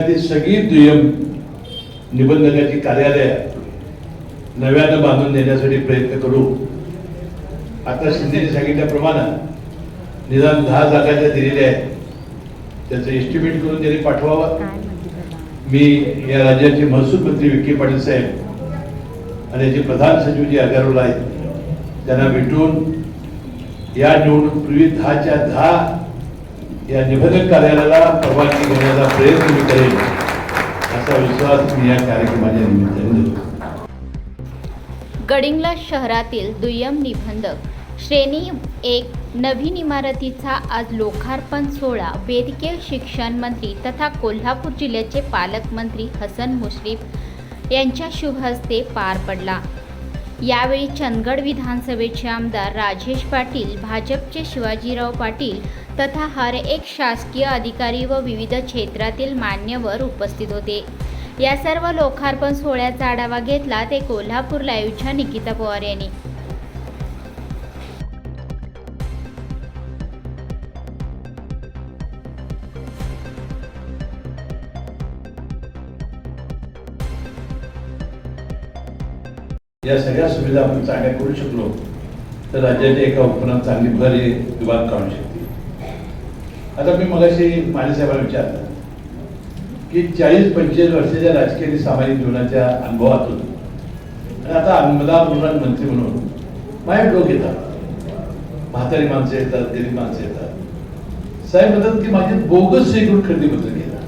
सगळी दुय्यम निबंधकाची कार्यालय नव्यानं बांधून देण्यासाठी प्रयत्न करू. आता शिंदेने सांगितल्याप्रमाणे निदान दहा जागा ज्या दिलेल्या आहेत त्याचं एस्टिमेट करून त्यांनी पाठवावं. मी या राज्याचे महसूल मंत्री विखे पाटील साहेब आणि याचे प्रधान सचिव जे अगरवाल आहेत त्यांना भेटून या निवडणुकीपूर्वी दहाच्या दहा या निबंधक कार्यालयाला परवानगी घेण्याचा प्रयत्न मी करेन असा विश्वास मी या कार्यक्रमाच्या निमित्ताने देतो. गडिंग्लज शहरातील दुय्यम निबंधक श्रेणी एक नवीन इमारतीचा आज लोकार्पण सोहळा. वैद्यकीय शिक्षण मंत्री तथा कोल्हापूर जिल्ह्याचे पालकमंत्री हसन मुश्रीफ यांच्या शुभ हस्ते पार पडला. यावेळी चंदगड विधानसभेचे आमदार राजेश पाटील भाजपचे शिवाजीराव पाटील तथा हर एक शासकीय अधिकारी व विविध क्षेत्रातील मान्यवर उपस्थित होते. या सर्व लोकार्पण सोहळ्याचा आढावा घेतला ते कोल्हापूर लाईव्हच्या निकिता पवार यांनी. या सगळ्या सुविधा आपण चांगल्या करू शकलो तर राज्याच्या एका उपक्रमात चांगली भर हे विभाग काढू शकते आता मी मगाशी माझ्या साहेबांना विचारलं की चाळीस पंचेचाळीस वर्षाच्या राजकीय आणि सामाजिक जीवनाच्या अनुभवातून आणि आता अंमदार मंत्री म्हणून माझ्या लोक येतात. म्हातारी माणसं येतात गरीब माणसं येतात. साहेब म्हणतात की माझे बोगस सेकून खरेदी पत्र केला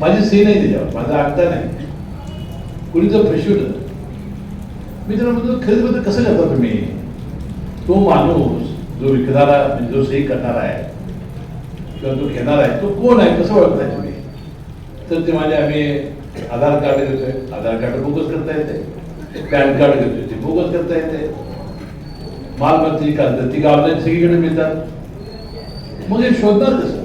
माझी सही नाही त्याच्यावर माझा आगता नाही. कुणी जर फसवलं मी त्याला म्हणतो खरेदी पत्र कसं करता तुम्ही? तो माणूस जो विकणारा म्हणजे जो सही करणारा आहे किंवा तो घेणार आहे तो कोण आहे कसं ओळखताय तुम्ही? तर ते माझे आम्ही आधार कार्ड घेतोय आधार कार्ड बोगस करता येते पॅन कार्ड घेतोय ते बोगस करता येते मालमत्ती कागद ती गावाला सगळीकडे मिळतात. मग हे शोधणार कसं?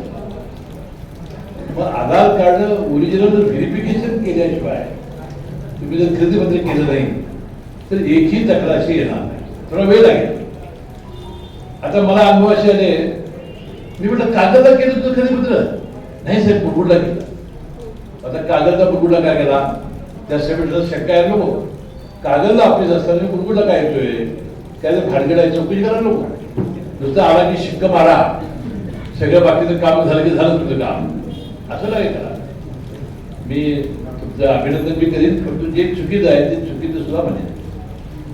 मग आधार कार्ड ओरिजिनल व्हेरिफिकेशन केल्याशिवाय तुम्ही जर खरेदीपत्र केलं नाही तर एकही तक्रार येणार नाही. थोडा वेळ लागेल. आता मला अनुभव असे आले मी म्हटलं कागदला केलं तुझं कधी मित्र नाही साहेब बुडबुडला केला. आता कागदला बुडबुडला काय केला? त्या साहेब शक्य आहे नको. कागदला ऑफिस असताना बुडबुडला काय येतोय? त्याचं भाडगडाय चौकशी करा नको. नुसतं आला की शिक्क मारा. सगळं बाकीचं काम झालं की झालं तुझं काम. असं नाही करा. मी तुमचं अभिनंदन मी करीन पण जे चुकीचं आहे ते चुकीचं सुद्धा म्हणेन.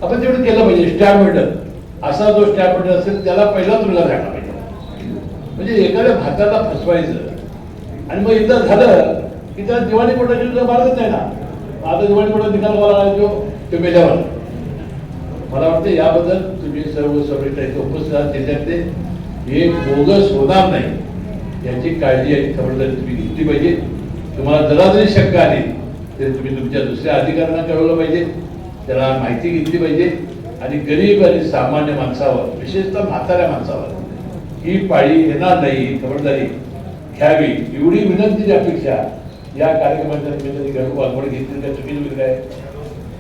आपण तेवढं केलं पाहिजे स्टॅम्प मिळत असा जो स्टॅम्प मिळत असेल त्याला पहिला तुला घ्यायला पाहिजे. म्हणजे एखाद्या भाताला फसवायचं. आणि मग एकदा झालं की त्याला दिवाणी पोटाची तुला मार्गच नाही ना. आता दिवाणी पोटात निकाल मला जो तो मेल्यावर मला वाटतं याबद्दल तुम्ही सर्व सगळे उपस्थित आहात त्याच्यातले हे बोगस होणार नाही. याची काळजी आणि खबरदारी तुम्ही घेतली पाहिजे. तुम्हाला जरा जरी शंका आली तरी तुम्ही तुमच्या दुसऱ्या अधिकाऱ्यांना कळवलं पाहिजे. त्याला माहिती घेतली पाहिजे. आणि गरीब आणि सामान्य माणसावर विशेषतः म्हाताऱ्या माणसावर ही पाळी येणार नाही ही खबरदारी घ्यावी. एवढी विनंतीची अपेक्षा या कार्यक्रमाच्या निमित्ताने घडू वागवड घेतली काय चुकीचं होईल काय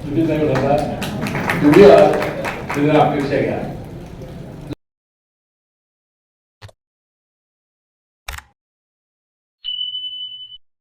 चुकीचं नाही होणार अपेक्षा घ्या.